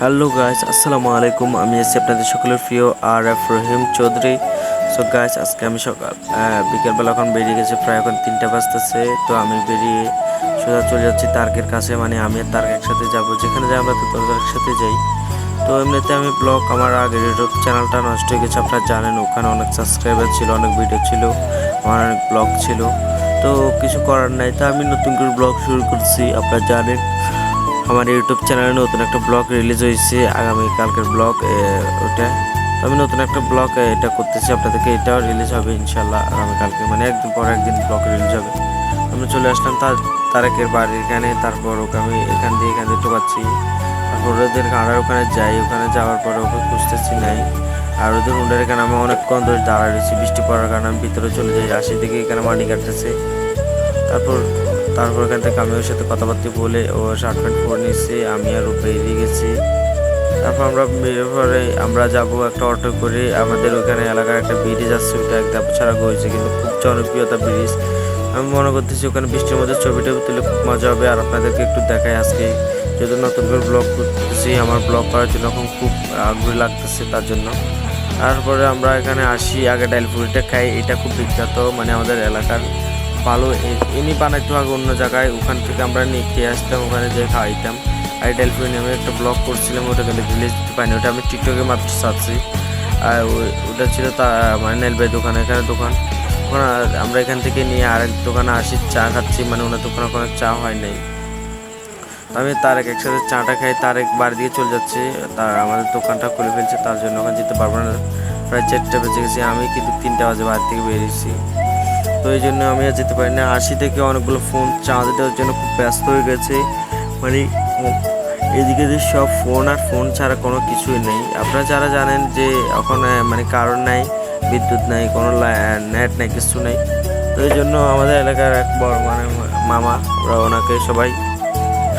Hello guys আসসালামু আলাইকুম আমি আছি আপনাদের সকলের প্রিয় R F Rahim Chowdhury so guys আজকে আমি সকাল বিকেলবেলা এখন বেরিয়ে গেছি। প্রায় এখন তিনটা বাজতেছে। তো আমি বেরিয়ে সোজা চলে যাচ্ছি তার্কের কাছে। মানে আমি আর তার্ক একসাথে যাব। যেখানে যাই আমরা তো একসাথে যাই। তো এমনিতে আমি ব্লগ আমার আগের ইউটিউব চ্যানেলটা নষ্ট হয়ে গেছে। আপনারা জানেন, ওখানে অনেক সাবস্ক্রাইবার ছিল, অনেক ভিডিও ছিল, আমার অনেক ব্লগ ছিল। তো কিছু করার নাই। তো আমি নতুন করে ব্লগ শুরু করছি। আপনারা জানেন। আমার ইউটিউব চ্যানেলে নতুন একটা ব্লগ রিলিজ হয়েছে, আগামী কালকের ব্লগ ওটা। আমি নতুন একটা ব্লগ এটা করতেছি, আপনাদেরকে এটাও রিলিজ হবে ইনশাল্লাহ আগামীকালকে মানে একদিন পর একদিন ব্লগ রিলিজ হবে। আমি চলে আসলাম তার, তারেকের বাড়ির এখানে, তারপর ওকে আমি এখান দিয়ে এখান দিয়ে ঢোকাচ্ছি। তারপর ওদের গাড়ার ওখানে যাই, ওখানে যাওয়ার পরে ওকে খুঁজতেছি নাই। আর ওদের উন্ডার এখানে আমি অনেকক্ষণ ধরে দাঁড়ায় রয়েছি, বৃষ্টি পড়ার কারণে আমি ভিতরে চলে যাই, আসি দিকে এখানে মাটি কাটতেছে। তারপর তারপর এখান থেকে আমি ওর সাথে কথাবার্তা বলে ও শার্ট প্যান্ট পরে নিয়েছি, আমি আর ও বেরিয়ে গেছি। তারপর আমরা পরে আমরা যাব একটা অটো করে। আমাদের ওখানে এলাকার একটা ব্রিজ আছে ওটা একদম ছাড়া হয়েছে কিন্তু খুব জনপ্রিয়তা ব্রিজ আমি মনে করতেছি ওখানে বৃষ্টির মধ্যে ছবি টবি তুলে খুব মজা হবে। আর আপনাদেরকে একটু দেখাই আজকে, যেহেতু নতুন করে ব্লগ করতেছি, আমার ব্লগ করার জন্য এখন খুব আগ্রহী লাগতেছে তার জন্য। তারপরে আমরা এখানে আসি, আগে ডাইলপুরিটা খাই, এটা খুব বিখ্যাত মানে আমাদের এলাকার ভালো এমনি বানাইতো আগে অন্য জায়গায়, ওখান থেকে আমরা নিয়ে খেয়ে আসতাম, ওখানে যেয়ে খাওয়াইতাম আর ডাইলপুরি আমি একটা ব্লগ করছিলাম, ওটা কিন্তু রিলিজ দিতে পারিনি, ওটা আমি টিকটকে মাত্র ছাড়ছি। আর ওটা ছিল তা মানে নেলবাই দোকান, এখানে দোকান। ওখানে আমরা এখান থেকে নিয়ে আরেক দোকানে আসি, চা খাচ্ছি মানে ওনার দোকানে কোনো চা হয় নাই। আমি তারেক একসাথে চাটা খাই, তারেক বাড়ি দিয়ে চলে যাচ্ছে তার আমাদের দোকানটা খুলে ফেলছে, তার জন্য ওখানে যেতে পারব না। প্রায় চারটে বেজে গেছি, আমি কিন্তু তিনটা বাজে বাড়ি থেকে বেরিয়েছি তো এই জন্য আমি আর যেতে পারি না। আশি থেকে অনেকগুলো ফোন চার্জ দেওয়ার জন্য খুব ব্যস্ত হয়ে গেছে। মানে এদিকে যে সব ফোন আর ফোন ছাড়া কোনো কিছুই নেই। আপনারা যারা জানেন যে এখন মানে কারণ নাই, বিদ্যুৎ নাই, কোনো নেট নাই, কিছু নেই, তো এই জন্য আমাদের এলাকার এক বড় মানে মামা ওরা ওনাকে সবাই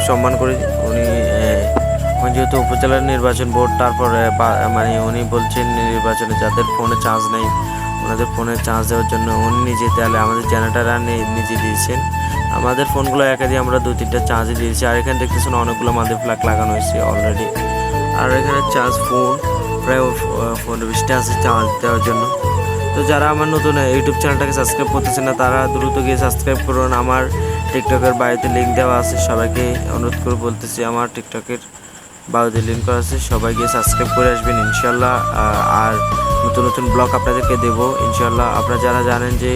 সম্মান করি। উনি যেহেতু উপজেলার নির্বাচন বোর্ড, তারপরে মানে উনি বলছেন নির্বাচনে যাদের ফোনে চার্জ নেই ওনাদের ফোনে চার্জ দেওয়ার জন্য উনি নিজে, তাহলে আমাদের জেনারেটার নিজে দিয়েছেন। আমাদের ফোনগুলো একা দিয়ে আমরা দু তিনটা চার্জে দিয়েছি। আর এখানে দেখতেছেন অনেকগুলো মাদের ফ্ল্যাগ লাগানো হয়েছে অলরেডি আর এখানে চার্জ ফোন প্রায় পনেরো বিশটা আছে চার্জ দেওয়ার জন্য। তো যারা আমার নতুন ইউটিউব চ্যানেলটাকে সাবস্ক্রাইব করতেছে না, তারা দ্রুত গিয়ে সাবস্ক্রাইব করুন। আমার টিকটকের বাড়িতে লিঙ্ক দেওয়া আছে, সবাইকে অনুরোধ করে বলতেছি, আমার টিকটকের বাড়িতে লিঙ্ক করা আছে, সবাই গিয়ে সাবস্ক্রাইব করে আসবেন ইনশাল্লাহ আর নতুন নতুন ব্লগ আপনাদেরকে দেবো। ইনশাল্লাহ আপনারা যারা জানেন যে